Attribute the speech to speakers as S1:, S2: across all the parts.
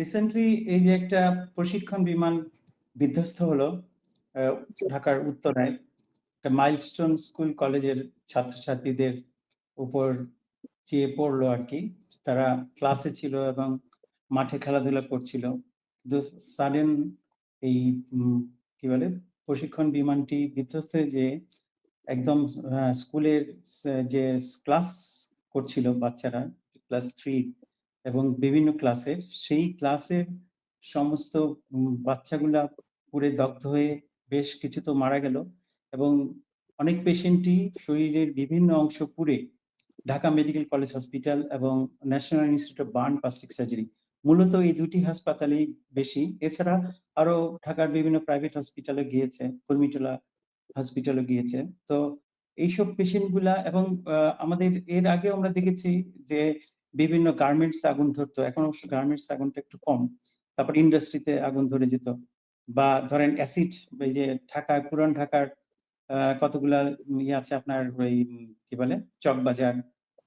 S1: Recently এই যে একটা প্রশিক্ষণ বিমান বিধ্বস্ত হলো ঢাকার উত্তরায়, একটা মাইলস্টোন স্কুল কলেজের ছাত্রছাত্রীদের উপর চেয়ে পড়ল আর কি। তারা ক্লাসে ছিল এবং মাঠে খেলাধুলা করছিল। কিন্তু সাডেন এই কি বলে, প্রশিক্ষণ বিমানটি বিধ্বস্ত যে একদম স্কুলের যে ক্লাস করছিল বাচ্চারা ক্লাস থ্রি এবং বিভিন্ন ক্লাসের, সেই ক্লাসের সমস্ত বাচ্চাগুলা পুড়ে দগ্ধ হয়ে বেশ কিছু তো মারা গেল এবং অনেক পেশেন্টই শরীরের বিভিন্ন অংশ পুড়ে ঢাকা মেডিকেল কলেজ হসপিটাল এবং national institute of burn plastic surgery. মূলত এই দুটি হাসপাতালেই বেশি। এছাড়া আরও ঢাকার বিভিন্ন প্রাইভেট হসপিটালে গিয়েছে, কুর্মিটোলা হসপিটালে গিয়েছে। তো এইসব পেশেন্টগুলা এবং আমাদের এর আগে আমরা দেখেছি যে বিভিন্ন গার্মেন্টস আগুন ধরতো। এখন অবশ্য গার্মেন্টস আগুনটা একটু কম। তারপর ইন্ডাস্ট্রিতে আগুন ধরে যেত। বা ধরেন অ্যাসিড এই যে ঢাকায় পুরান ঢাকার কতগুলা ইয়ে আছে আপনার ওই কি বলে? চকবাজার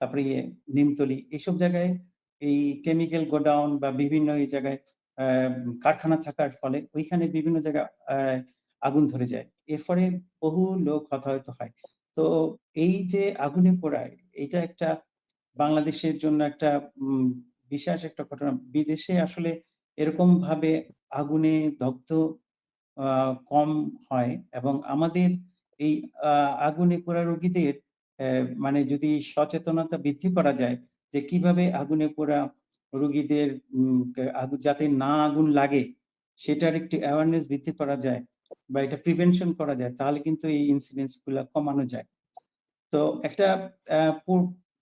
S1: তারপরে ইয়ে নিমতলি, এইসব জায়গায় এই কেমিক্যাল গোডাউন বা বিভিন্ন এই জায়গায় কারখানা থাকার ফলে ওইখানে বিভিন্ন জায়গায় আগুন ধরে যায়। এর ফলে বহু লোক হতাহত হয়। তো এই যে আগুনে পোড়ায়, এটা একটা বাংলাদেশের জন্য একটা বিশেষ একটা ঘটনা। বিদেশে আসলে এরকম ভাবে আগুনে দগ্ধ কম হয় এবং আমাদের এই আগুনে পোড়া রোগীদের মানে যদি সচেতনতা বৃদ্ধি করা যায় যে কীভাবে আগুনে পোড়া রোগীদের যাতে না আগুন লাগে, সেটার একটি অ্যাওয়ারনেস বৃদ্ধি করা যায় বা এটা প্রিভেনশন করা যায়, তাহলে কিন্তু এই ইনসিডেন্টসগুলা কমানো যায়। তো একটা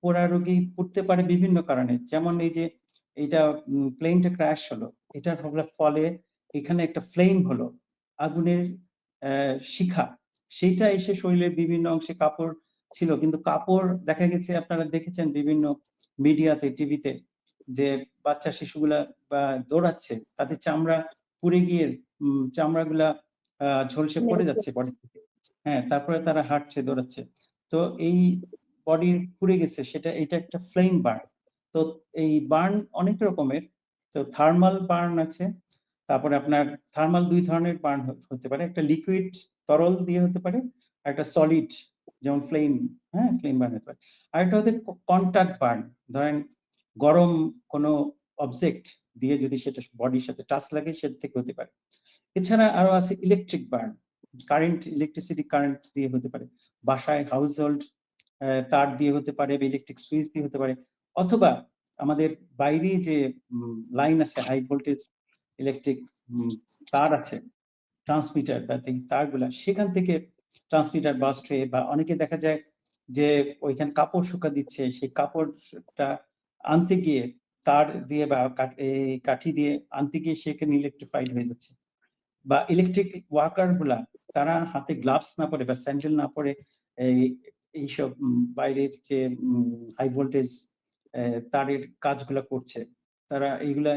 S1: পোড়া রোগী পড়তে পারে বিভিন্ন কারণে। যেমন এই যে এইটা প্লেনটা ক্র্যাশ হলো এটার ফলে- এখানে একটা ফ্লেম হলো আগুনের শিখা। সেইটা এসে শরীরের বিভিন্ন অংশে কাপড় ছিল। কিন্তু কাপড় দেখা গেছে আপনারা দেখেছেন বিভিন্ন মিডিয়াতে টিভিতে যে বাচ্চা শিশুগুলা বা দৌড়াচ্ছে তাদের চামড়া পুড়ে গিয়ে চামড়াগুলা আহ, ঝলসে পড়ে যাচ্ছে থেকে। হ্যাঁ তারপরে তারা হাঁটছে দৌড়াচ্ছে। তো এই বডি পুড়ে গেছে, সেটা, এটা একটা ফ্লেম বার্ন তো এই বার্ন অনেক রকমের, তো থার্মাল বার্ন আছে, তারপরে আপনার থার্মাল দুই ধরনের বার্ন হতে পারে, একটা লিকুইড তরল দিয়ে হতে পারে, আর একটা সলিড যেমন ফ্লেম হ্যাঁ ফ্লেম বার্ন হতে পারে। আর একটা হতে কন্টাক্ট বার্ন ধরেন গরম কোনো অবজেক্ট দিয়ে যদি সেটা বডির সাথে টাচ লাগে সেটা থেকে হতে পারে। এছাড়া আরও আছে electric burn current electricity current দিয়ে হতে পারে। বাসায় হাউস হোল্ড তার দিয়ে হতে পারে বা ইলেকট্রিক সুইচ দিয়ে হতে পারে। অথবা আমাদের বাইরে যে লাইন আছে হাই ভোল্টেজ ইলেকট্রিক তার আছে ট্রান্সমিটার বা তারগুলা, সেখান থেকে ট্রান্সমিটার বাস্ট হয়ে বা অনেকে দেখা যায় যে, ওইখানে কাপড় শুকা দিচ্ছে, সেই কাপড়টা আনতে গিয়ে তার দিয়ে বা কাঠি দিয়ে আনতে গিয়ে সেখানে ইলেকট্রিফাইড হয়ে যাচ্ছে। বা ইলেকট্রিক ওয়ার্কারগুলা, তারা হাতে গ্লাভস না পরে বা স্যান্ডেল না পরে এইসব বাইরের যে হাই ভোল্টেজ তারের কাজগুলা করছে, তারা এইগুলা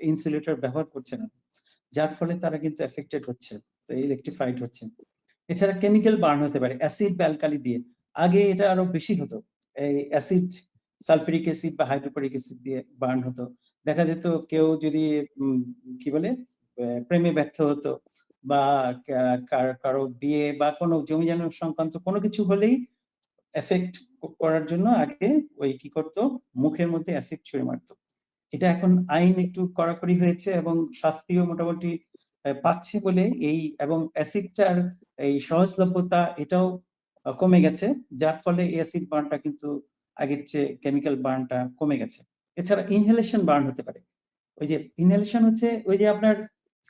S1: ইনসুলেটর ব্যবহার করছে না, যার ফলে তারা কিন্তু এফেক্টেড হচ্ছে ইলেকট্রিফাইড হচ্ছে। এছাড়া কেমিক্যাল বার্ন হতে পারে অ্যাসিড বা অ্যালকালি দিয়ে। আগে এটা আরও বেশি হতো, এই অ্যাসিড সালফিউরিক অ্যাসিড বা হাইড্রোক্লোরিক অ্যাসিড দিয়ে বার্ন হতো। দেখা যেত কেউ যদি কি বলে প্রেমে ব্যর্থ হতো বা কার- বিয়ে বা কোনো জমি জানো সংক্রান্ত কোনো কিছু হলেই এফেক্ট করার জন্য আগে ওই কি করতো? মুখের মধ্যে অ্যাসিড ছুঁড়ে মারতো। এটা এখন আইন একটু কড়াকড়ি হয়েছে এবং শাস্তিও মোটামুটি পাচ্ছে বলে এই, এবং অ্যাসিডটার এই সহজলভ্যতা এটাও কমে গেছে, যার ফলে এই অ্যাসিড বার্নটা কিন্তু আগের চেয়ে কেমিক্যাল বার্নটা কমে গেছে। এছাড়া ইনহেলেশন বার্ন হতে পারে। ওই যে ইনহেলেশন হচ্ছে, ওই যে আপনার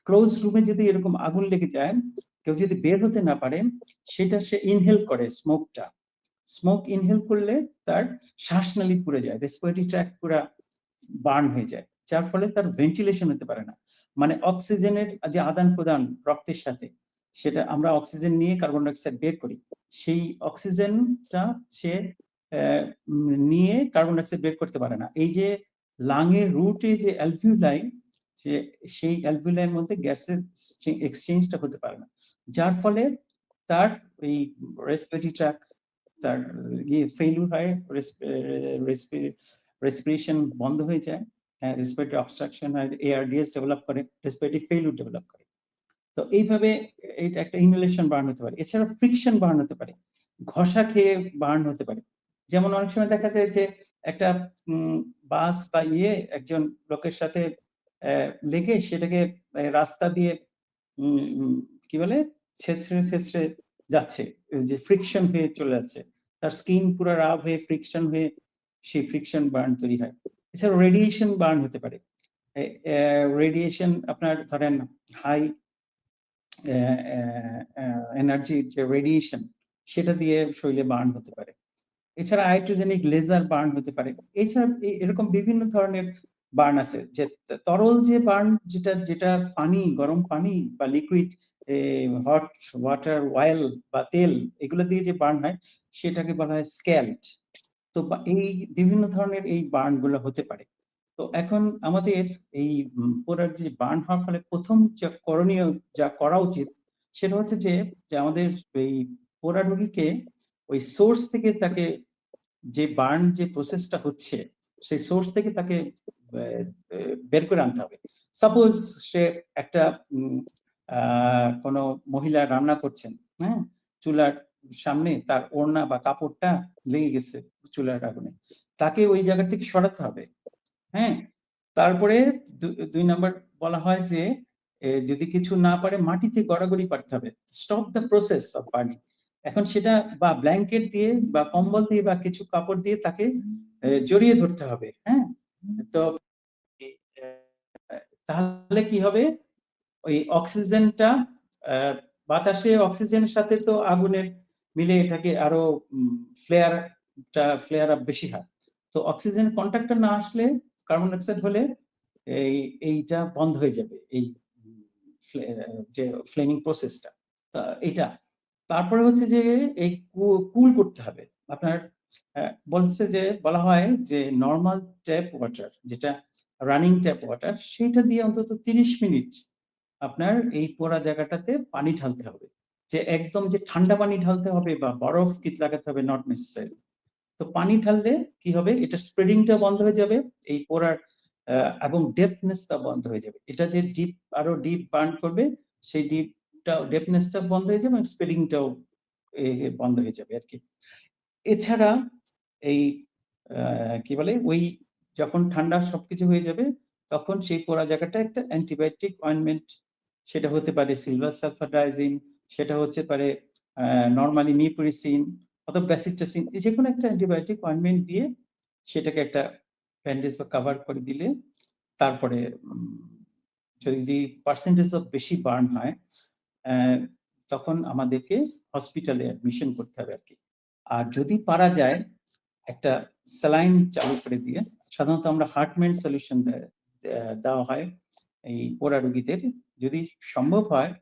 S1: ক্লোজ রুমে যদি এরকম আগুন লেগে যায়, কেউ যদি বের হতে না পারে, সেটা সে ইনহেল করে স্মোকটা স্মোক ইনহেল করলে তার শ্বাসনালী পুড়ে যায় রেসপিরেটরি ট্র্যাক পুরা বার্ন হয়ে যায়, যার ফলে তার ভেন্টিলেশন হতে পারে না। মানে অক্সিজেনের যে আদান প্রদান রক্তের সাথে, সেটা আমরা অক্সিজেন নিয়ে কার্বন ডাইঅক্সাইড বের করি। সেই অক্সিজেনটা সে নিয়ে কার্বন ডাইঅক্সাইড বের করতে পারে না। এই যে লাংয়ের রুটে যে অ্যালভিউলাই সে, সেই অ্যালভিউলাইয়ের মধ্যে গ্যাসের এক্সচেঞ্জটা হতে পারে না। যার ফলে তার এই রেসপিরেটরি ট্র্যাক তার ইয়ে ফেইলুর হয় রেসপিরেশন বন্ধ হয়ে যায় হ্যাঁ, রেসপিরেটরি অবস্ট্রাকশন হয়, ARDS ডেভেলপ করে, রেসপিরেটরি ফেইলিউর ডেভেলপ করে। তো এইভাবে এ এইটা একটা ইনহেলেশন বার্ন হতে পারে। এছাড়াও ফ্রিকশন বার্ন হতে পারে। ঘষা খেয়ে বার্ন হতে পারে। যেমন অনেক সময় দেখা যায় যে একটা বাস বা ইয়ে একজন লোকের সাথে লেগে সেটাকে রাস্তা দিয়ে কি বলে? ছেঁচড়ে, ছেঁচড়ে যাচ্ছে। যে ফ্রিকশন হয়ে চলে যাচ্ছে। তার স্কিন পুরো রাব হয়ে ফ্রিকশন হয়ে সেই ফ্রিকশন বার্ন তৈরি হয়। এছাড়াও রেডিয়েশন বার্ন হতে পারে। রেডিয়েশন আপনার ধরেন হাই এনার্জির যে রেডিয়েশন সেটা দিয়ে শরীরে বার্ন হতে পারে। এছাড়া আয়ারটোজেনিক লেজার বার্ন হতে পারে। এছাড়া এরকম বিভিন্ন ধরনের বার্ন আছে। যে তরল যে বার্ন যেটা, যেটা পানি, গরম পানি বা লিকুইড হট ওয়াটার, অয়েল বা তেল এগুলো দিয়ে যে বার্ন হয় সেটাকে বলা হয় স্ক্যালড। তো এই বিভিন্ন ধরনের এই বার্নগুলো হতে পারে। তো এখন আমাদের এই পোড়ার যে বার্ন হওয়ার ফলে ১ম যা করণীয় যা করা উচিত সেটা হচ্ছে যে, যে আমাদের এই পোড়া রোগীকে ওই সোর্স থেকে তাকে যে বার্ন যে প্রসেসটা হচ্ছে সেই সোর্স থেকে তাকে বের করে আনতে হবে। সাপোজ সে একটা কোন মহিলা রান্না করছেন, হ্যাঁ? চুলার সামনে তার ওড়না বা কাপড়টা লেগে গেছে চুলার আগুনে। তাকে ওই জায়গা থেকে সরাতে হবে। হ্যাঁ? তারপরে দুই নম্বর বলা হয় যে যদি কিছু না পারে মাটিতে গড়াগড়ি পারতে হবে। Stop the process of burning. এখন সেটা বা ব্ল্যাঙ্কেট দিয়ে বা কম্বল দিয়ে বা কিছু কাপড় দিয়ে তাকে জড়িয়ে ধরতে হবে। হ্যাঁ? তো তাহলে কি হবে? ওই অক্সিজেনটা বাতাসে অক্সিজেনের সাথে তো আগুনের মিলে এটাকে আরও, উম ফ্লেয়ার আপ বেশি হয়। তো অক্সিজেন কনট্যাক্ট টা না আসলে কার্বন ডাইঅক্সাইড হলে এই, এইটা বন্ধ হয়ে যাবে। এই যে ফ্লেমিং প্রসেস টা। তা এইটা। তারপরে হচ্ছে যে এই কুল করতে হবে। আপনার বলছে যে, বলা হয় যে নর্মাল ট্যাপ ওয়াটার যেটা রানিং ট্যাপ ওয়াটার সেটা দিয়ে অন্তত ৩০ মিনিট আপনার এই পোড়া জায়গাটাতে পানি ঢালতে হবে। যে একদম যে ঠান্ডা পানি ঢালতে হবে বা বরফ কিট লাগাতে হবে নট নেসেসারি। তো পানি ঢাললে কি হবে? এটা স্প্রেডিংটা বন্ধ হয়ে যাবে। এই পোড়ার এবং ডেপনেসটা বন্ধ হয়ে যাবে। এটা যে ডিপ আরও ডিপ বার্ন করবে, সেই ডিপ টা ডেপথনেস টা বন্ধ হয়ে যাবে এবং স্প্রেডিং টাও বন্ধ হয়ে যাবে আর কি এছাড়া এই কি বলে? ওই যখন ঠান্ডা সবকিছু হয়ে যাবে, তখন সেই পোড়া জায়গাটা একটা অ্যান্টিবায়োটিক অয়েন্টমেন্ট সেটা হতে পারে সিলভার সালফাডায়াজিন, সেটা হচ্ছে পারে নরমালি মিপুরিসিন অথবা ব্যাসিস্টাসিন যেকোনো একটা অ্যান্টিবায়োটিক অয়েন্টমেন্ট দিয়ে সেটাকে একটা ব্যান্ডেজ বা কভার করে দিলে তারপরে যদি পার্সেন্টেজ অফ বেশি বার্ন হয় তখন আমাদেরকে হসপিটালে অ্যাডমিশন করতে হবে আর কি আর যদি পারা যায় একটা স্যালাইন চালু করে দিয়ে সাধারণত আমরা হার্টমেন্ট সলিউশন দেওয়া হয় এই পোড়া রোগীদের। যদি সম্ভব হয়,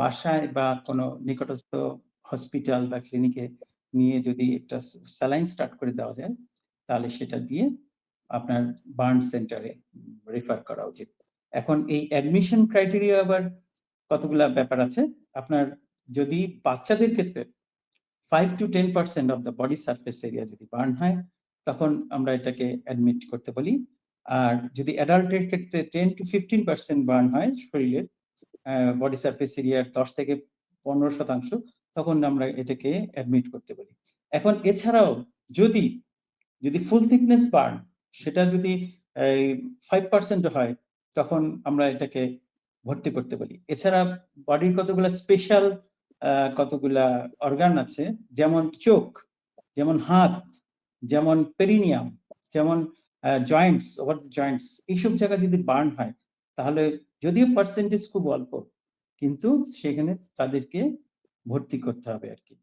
S1: বাসায় বা কোন নিকটস্থ হসপিটাল বা ক্লিনিকে নিয়ে যদি একটা স্যালাইন স্টার্ট করে দেওয়া যায়, তাহলে সেটা দিয়ে আপনার বার্ন সেন্টারে রেফার করা উচিত। এখন এই অ্যাডমিশন ক্রাইটেরিয়া আবার কতগুলা ব্যাপার আছে। আপনার যদি বাচ্চাদের ক্ষেত্রে five to ten percent of the body surface area যদি বার্ন হয়, তখন আমরা এটাকে অ্যাডমিট করতে বলি। আর যদি অ্যাডাল্টের ক্ষেত্রে ten to fifteen percent burn হয় শরীরের বডি সারফেস এরিয়ার ১০ থেকে ১৫% তখন আমরা এটাকে অ্যাডমিট করতে পারি। এখন এছাড়াও যদি, যদি ফুল থিকনেস বার্ন সেটা যদি ফাইভ পার্সেন্ট হয় তখন আমরা এটাকে ভর্তি করতে পারি। এছাড়া বডির কতগুলা স্পেশাল কতগুলা অর্গান আছে যেমন চোখ, যেমন হাত, যেমন পেরিনিয়াম, যেমন জয়েন্টস, ওভার দ্য জয়েন্টস এইসব জায়গা যদি বার্ন হয় তাহলে যদিও পার্সেন্টেজ খুব অল্প কিন্তু সেখানে তাদেরকে ভর্তি করতে হবে আরকি।